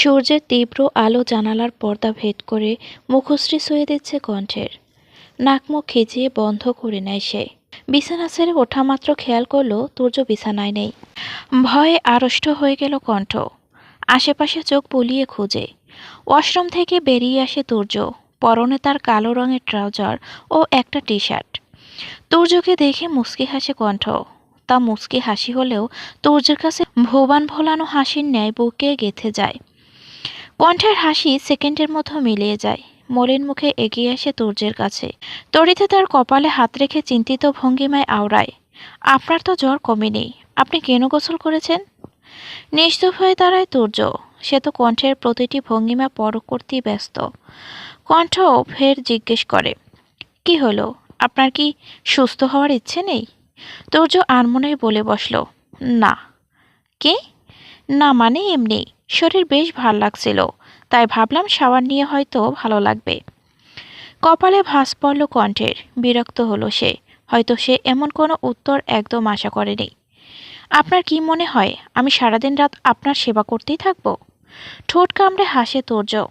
সূর্যের তীব্র আলো জানালার পর্দা ভেদ করে মুখশ্রী শুয়ে দিচ্ছে কণ্ঠের। নাক মুখ খিচিয়ে বন্ধ করে নেয় সে। বিছানা ছেড়ে ওঠা মাত্র খেয়াল করল তুর্য বিছানায় নেই। ভয়ে আড়ষ্ট হয়ে গেল কণ্ঠ। আশেপাশে চোখ বুলিয়ে খুঁজে। ওয়াশরুম থেকে বেরিয়ে আসে তুর্য। পরনে তার কালো রঙের ট্রাউজার ও একটা টি শার্ট তুর্যকে দেখে মুচকি হাসে কণ্ঠ। তা মুচকি হাসি হলেও তুর্যের কাছে ভোবান ভোলানো হাসির ন্যায় বুকে গেথে যায়। কণ্ঠের হাসি সেকেন্ডের মতো মিলিয়ে যায়। মলিন মুখে এগিয়ে আসে তুর্যের কাছে। তরিতে তার কপালে হাত রেখে চিন্তিত ভঙ্গিমায় আওড়ায়, আপনার তো জ্বর কমেনি আপনি কেন গোসল করেছেন? নিশ্চুপ হয়ে দাঁড়ায় তুর্য। সে তো কণ্ঠের প্রতিটি ভঙ্গিমা পরখ করতেই ব্যস্ত। কণ্ঠ ফের জিজ্ঞেস করে, কি হলো? আপনার কি সুস্থ হওয়ার ইচ্ছে নেই? তুর্য আনমনেই বলে বসল, না। কি? না মানে এমনি। শরীর বেশ ভালো লাগছিল। তাই ভাবলাম শাওয়ার নিয়ে হয়তো ভালো লাগবে। কপালে ভাস পড়ল কণ্ঠের। বিরক্ত হলো সে। হয়তো সে এমন কোনো উত্তর একদম আশা করেনি। আপনার কি মনে হয়, আমি সারাদিন রাত আপনার সেবা করতেই থাকব? ঠোঁট কামড়ে হাসে তুর্য।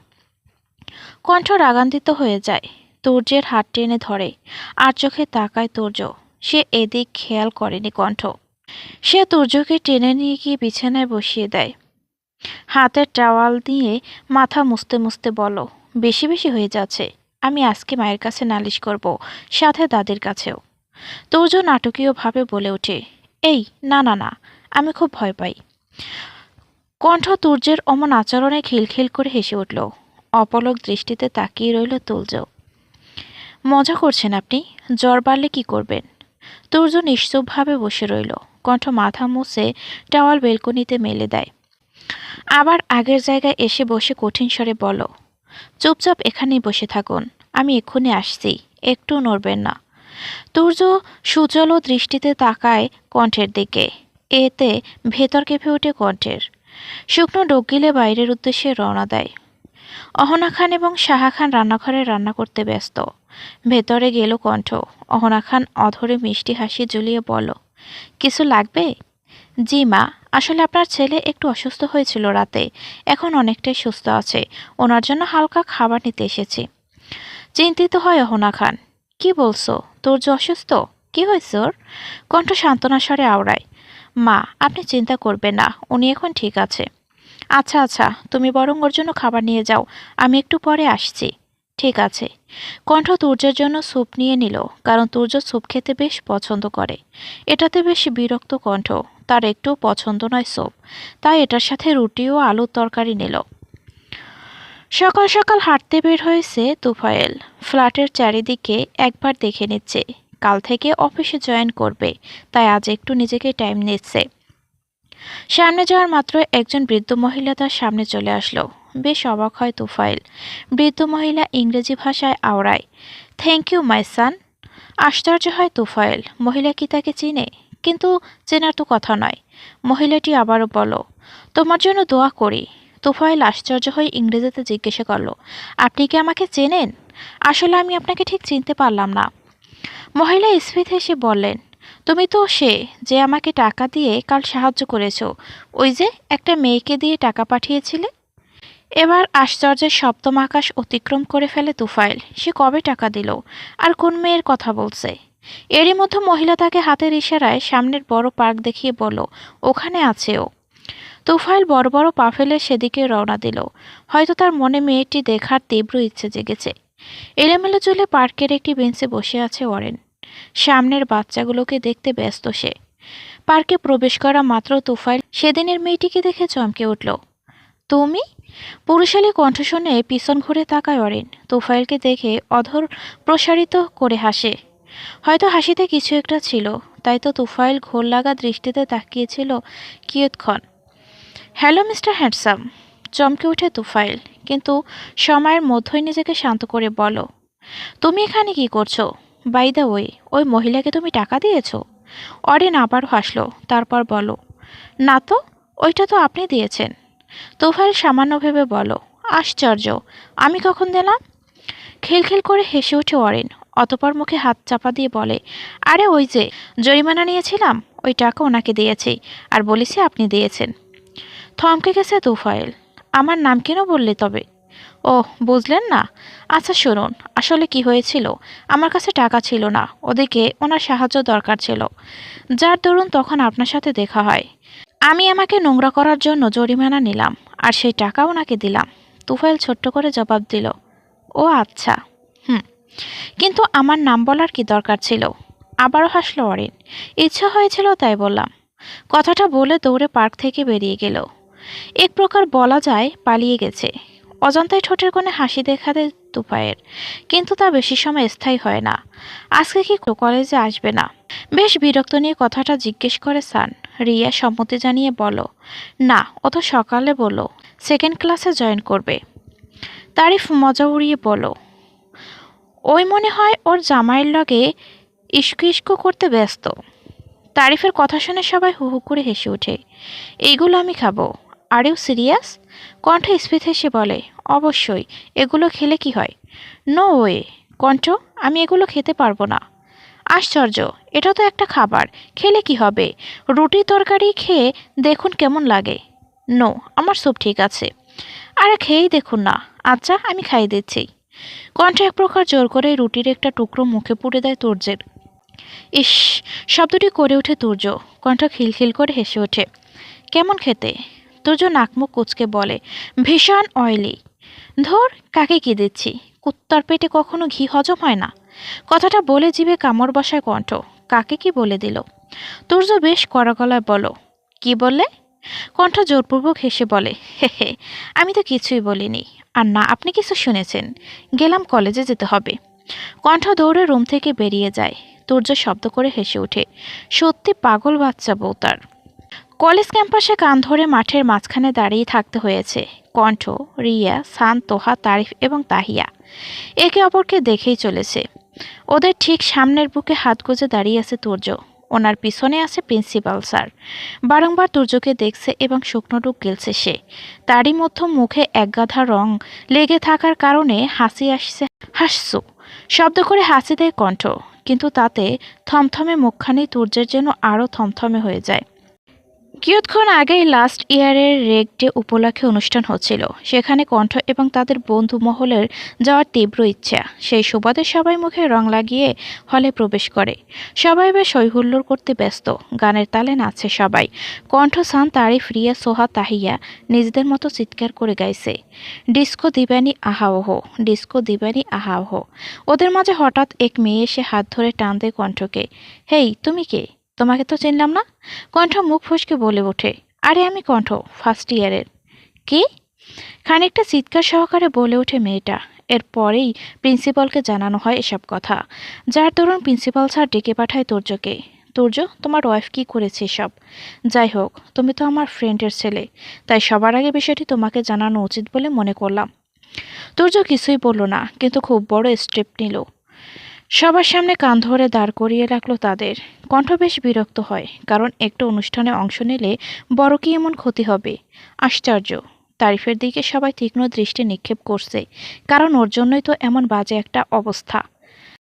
কণ্ঠ রাগান্বিত হয়ে যায়। তুর্যের হাত টেনে ধরে। আর চোখে তাকায় তুর্য। সে এদিক খেয়াল করেনি কণ্ঠ। সে তুর্যকে টেনে নিয়ে গিয়ে বিছানায় বসিয়ে দেয়। হাতের টাওয়াল দিয়ে মাথা মুছতে মুছতে বলো, বেশি বেশি হয়ে যাচ্ছে, আমি আজকে মায়ের কাছে নালিশ করব, সাথে দাদির কাছেও। তুর্য নাটকীয়ভাবে বলে ওঠে, এই, না না না, আমি খুব ভয় পাই। কণ্ঠ তুর্যের অমন আচরণে খিলখিল করে হেসে উঠল। অপলক দৃষ্টিতে তাকিয়ে রইল তুর্য মজা করছেন আপনি, জ্বর বাড়লে কি করবেন? তুর্য নিশ্চুপভাবে বসে রইল। কণ্ঠ মাথা মুছে টাওয়াল বেলকনিতে মেলে দেয়। আবার আগের জায়গায় এসে বসে কঠিন স্বরে বলো, চুপচাপ এখানেই বসে থাকুন, আমি এক্ষুনি আসছি, একটু নড়বেন না। তুর্য সুজল দৃষ্টিতে তাকায় কণ্ঠের দিকে। এতে ভেতর কেঁপে ওঠে কণ্ঠের। শুকনো ডোক গিলে বাইরের উদ্দেশ্যে রওনা দেয়। অহনা খান এবং সাহা খান রান্নাঘরে রান্না করতে ব্যস্ত। ভেতরে গেল কণ্ঠ। অহনা খান অধরে মিষ্টি হাসি ঝুলিয়ে বলো কিছু লাগবে? জি মা, আসলে আপনার ছেলে একটু অসুস্থ হয়েছিল রাতে। এখন অনেকটাই সুস্থ আছে। ওনার জন্য হালকা খাবার নিতে এসেছি। চিন্তিত হয় অহনা খান। কি বলছো? তোর যে অসুস্থ? কি হয়েছে ওর? কণ্ঠ সান্ত্বনা স্বরে আওড়ায়, মা, আপনি চিন্তা করবেন না, উনি এখন ঠিক আছে। আচ্ছা আচ্ছা তুমি বরং ওর জন্য খাবার নিয়ে যাও, আমি একটু পরে আসছি। ঠিক আছে। কণ্ঠ তুর্যের জন্য স্যুপ নিয়ে নিল, কারণ তুর্য স্যুপ খেতে বেশ পছন্দ করে। এটাতে বেশ বিরক্ত কণ্ঠ, তার একটু পছন্দ নয় স্যুপ। তাই এটার সাথে রুটি ও আলুর তরকারি নিল। সকাল সকাল হাঁটতে বের হয়েছে তুফায়েল। ফ্ল্যাটের চারিদিকে একবার দেখে নিচ্ছে। কাল থেকে অফিসে জয়েন করবে, তাই আজ একটু নিজেকে টাইম নিচ্ছে। সামনে যাওয়ার মাত্র একজন বৃদ্ধ মহিলা তার সামনে চলে আসলো। বেশ অবাক হয় তুফাইল। বৃদ্ধ মহিলা ইংরেজি ভাষায় আওড়ায় থ্যাংক ইউ মাই সান আশ্চর্য হয় তুফাইল, মহিলা কি তাকে চিনে? কিন্তু চেনার তো কথা নয়। মহিলাটি আবারও বলো তোমার জন্য দোয়া করি। তুফাইল আশ্চর্য হয়ে ইংরেজিতে জিজ্ঞাসা করল, আপনি কি আমাকে চেনেন? আসলে আমি আপনাকে ঠিক চিনতে পারলাম না। মহিলা স্ফীত হেসে বললেন তুমি তো সে যে আমাকে টাকা দিয়ে কাল সাহায্য করেছ। ওই যে একটা মেয়েকে দিয়ে টাকা পাঠিয়েছিলে? এবার আশ্চর্যের সপ্তম আকাশ অতিক্রম করে ফেলে তুফাইল। সে কবে টাকা দিল? আর কোন মেয়ের কথা বলছে? এরই মধ্যে মহিলা তাকে হাতের ইশারায় সামনের বড় পার্ক দেখিয়ে বলল, ওখানে আছে ও। তুফাইল বড় বড় পা ফেলে সেদিকে রওনা দিল। হয়তো তার মনে মেয়েটি দেখার তীব্র ইচ্ছে জেগেছে। এলোমেলো চলে পার্কের একটি বেঞ্চে বসে আছে ওয়ারেন। সামনের বাচ্চাগুলোকে দেখতে ব্যস্ত সে। পার্কে প্রবেশ করা মাত্র তুফাইল সেদিনের মেয়েটিকে দেখে চমকে উঠল। তুমি? পুরুষালী কণ্ঠ শুনে পিছন ঘুরে তাকায় অরেন। তুফাইলকে দেখে অধর প্রসারিত করে হাসে। হয়তো হাসিতে কিছু একটা ছিল, তাই তো তুফাইল ঘোর লাগা দৃষ্টিতে তাকিয়েছিল কিয়ৎক্ষণ। হ্যালো, মিস্টার হ্যান্ডসাম, চমকে উঠে তুফাইল, কিন্তু সময়ের মধ্যই নিজেকে শান্ত করে বলো। তুমি এখানে কি করছ? বাই দ্য ওয়ে ওই মহিলাকে তুমি টাকা দিয়েছ? অরেন আবার হাসলো, তারপর বলো, না তো, ওইটা তো আপনি দিয়েছেন। তুফাইল সামান্য ভেবে বলো, আশ্চর্য, আমি কখন দিলাম? খিলখিল করে হেসে উঠে অরেন, অতপর মুখে হাত চাপা দিয়ে বলে, আরে ওই যে, জরিমানা নিয়েছিলাম, ওই টাকা ওনাকে দিয়েছি, আর বলেছি আপনি দিয়েছেন। থমকে গেছে তুফাইল আমার নাম কেন বললে তবে? ও বুঝলেন না? আচ্ছা শুনুন, আসলে কি হয়েছিল? আমার কাছে টাকা ছিল না, ওদিকে ওনার সাহায্য দরকার ছিল। যার দরুন তখন আপনার সাথে দেখা হয়। আমি আমাকে নোংরা করার জন্য জরিমানা নিলাম, আর সেই টাকা ওনাকে দিলাম। তুফাইল ছোট্ট করে জবাব দিল, ও আচ্ছা হুম। কিন্তু আমার নাম বলার কি দরকার ছিল? আবারও হাসলো অরিন, ইচ্ছা হয়েছিল তাই বললাম। কথাটা বলে দৌড়ে পার্ক থেকে বেরিয়ে গেল। এক প্রকার বলা যায় পালিয়ে গেছে। অজন্তায় ঠোঁটের কোণে হাসি দেখা দেয় তুফায়ের কিন্তু তা বেশি সময় স্থায়ী হয় না। আজকে কি কলেজে আসবে না? বেশ বিরক্ত নিয়ে কথাটা জিজ্ঞেস করে সান। রিয়া সম্মতি জানিয়ে বলো, না, ও তো সকালে বলো সেকেন্ড ক্লাসে জয়েন করবে। তারিফ মজা উড়িয়ে বলো, ওই মনে হয় ওর জামাইয়ের লগে ইস্কু ইস্কু করতে ব্যস্ত। তারিফের কথা শুনে সবাই হু হু করে হেসে ওঠে, এইগুলো আমি খাব। আরেও সিরিয়াস কণ্ঠ স্ফীত হেসে বলে, অবশ্যই, এগুলো খেলে কি হয়? নো ওয়ে কণ্ঠ, আমি এগুলো খেতে পারব না। আশ্চর্য, এটা তো একটা খাবার, খেলে কি হবে? রুটি তরকারি খেয়ে দেখুন কেমন লাগে। নো আমার সব ঠিক আছে। আরে খেয়েই দেখুন না। আচ্ছা আমি খাইয়ে দিচ্ছি। কণ্ঠ এক প্রকার জোর করে রুটির একটা টুকরো মুখে পুড়ে দেয় তুর্যের। ইস, শব্দটি করে ওঠে তুর্য। কণ্ঠ খিলখিল করে হেসে ওঠে। কেমন খেতে? তুর্য নাকমুখ কুচকে বলে, ভীষণ অয়েলি ধর, কাকে কি দিচ্ছি? কুত্তার পেটে কখনো ঘি হজম হয় না? কথাটা বলে জিভে কামড় বসায় কণ্ঠ, কাকে কি বলে দিল? তুর্য বেশ কড়া গলায় বলো, কি বললে? কণ্ঠ জোরপূর্বক হেসে বলে, হে হে, আমি তো কিছুই বলিনি। আর না, আপনি কিছু শুনেছেন। গেলাম কলেজে যেতে হবে। কণ্ঠ দৌড়ে রুম থেকে বেরিয়ে যায়। তুর্য শব্দ করে হেসে ওঠে, সত্যি পাগল বাচ্চা বউ তার। কলেজ ক্যাম্পাসে কান ধরে মাঠের মাঝখানে দাঁড়িয়ে থাকতে হয়েছে। কণ্ঠ, রিয়া, সান, তোহা, তারিফ এবং তাহিয়া। একে অপরকে দেখেই চলেছে। ওদের ঠিক সামনের বুকে হাত গুজে দাঁড়িয়ে আছে তুর্য। ওনার পিছনে আছে প্রিন্সিপাল, স্যার। বারংবার তুর্যকে দেখছে এবং শুকনো ডুব গেলছে সে। তারই মধ্যে মুখে একগাধা রং লেগে থাকার কারণে হাসি আসছে। হাসছু? শব্দ করে হাসি দেয় কণ্ঠ। কিন্তু তাতে থমথমে মুখখানি তুর্যের যেন আরও থমথমে হয়ে যায়। কিয়ৎক্ষণ আগেই লাস্ট ইয়ারের রেক ডে উপলক্ষে অনুষ্ঠান হচ্ছিল। সেখানে কণ্ঠ এবং তাদের বন্ধু মহলের যাওয়ার তীব্র ইচ্ছা। সেই সুবাদে সবাই মুখে রং লাগিয়ে হলে প্রবেশ করে। সবাই বেশ হৈহুল্লোড় করতে ব্যস্ত। গানের তালে নাচছে সবাই। কণ্ঠ সান তারিফ, রিয়া, সোহা, তাহিয়া নিজেদের মতো চিৎকার করে গাইছে। ডিস্কো দিবানি আহাওহ, ডিস্কো দিবানি আহাওহ। ওদের মাঝে হঠাৎ এক মেয়ে এসে হাত ধরে টান দেয় কণ্ঠকে। হেই, তুমি কে? তোমাকে তো চিনলাম না? কণ্ঠ মুখ ফসকে বলে ওঠে। আরে আমি কণ্ঠ ফার্স্ট ইয়ারের কি? খানিকটা চিৎকার সহকারে বলে ওঠে মেয়েটা। এরপরেই প্রিন্সিপালকে জানানো হয় এসব কথা। যার দরুন প্রিন্সিপাল স্যার ডেকে পাঠায় তুর্যকে। তুর্য, তোমার ওয়াইফ কি করেছে সব যাই হোক, তুমি তো আমার ফ্রেন্ডের ছেলে। তাই সবার আগে বিষয়টি তোমাকে জানানো উচিত বলে মনে করলাম। তুর্য কিছুই বলল না, কিন্তু খুব বড় স্টেপ নিল। সবার সামনে কান ধরে দাঁড় করিয়ে রাখল তাদের। কণ্ঠ বেশ বিরক্ত হয়, কারণ একটু অনুষ্ঠানে অংশ নিলে বড় কি এমন ক্ষতি হবে? আশ্চর্য, তারিফের দিকে সবাই তীক্ষ্ণ দৃষ্টি নিক্ষেপ করছে, কারণ ওর জন্যই তো এমন বাজে একটা অবস্থা।